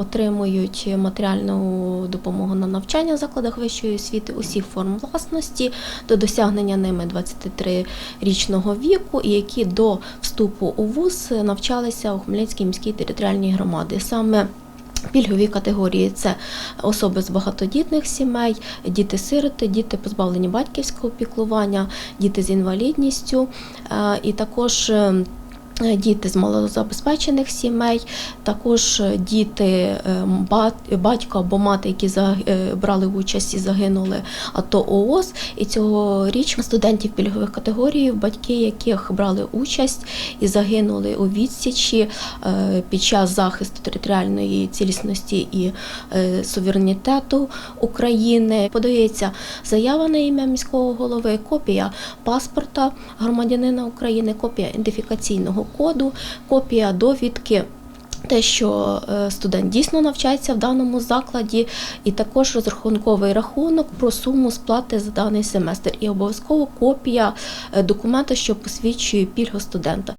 Отримують матеріальну допомогу на навчання в закладах вищої освіти усіх форм власності до досягнення ними 23-річного віку, і які до вступу у вуз навчалися у Хмельницькій міській територіальній громаді. Саме Пільгові категорії це особи з багатодітних сімей, діти-сироти, діти позбавлені батьківського піклування, діти з інвалідністю е, і також. Е, Діти з малозабезпечених сімей, також е, діти, е, бат- батько або мати, які брали участь і загинули, АТО ООС. І цьогоріч студентів пільгових категорій, батьки яких брали участь і загинули у відсічі під час захисту територіальної цілісності і суверенітету України. Подається заява на ім'я міського голови, копія паспорта громадянина України, копія ідентифікаційного коду, копія довідки. Те, що е, студент дійсно навчається в даному закладі, і також розрахунковий рахунок про суму сплати за даний семестр, і обов'язково копія е, документа, що посвідчує пільгу студента.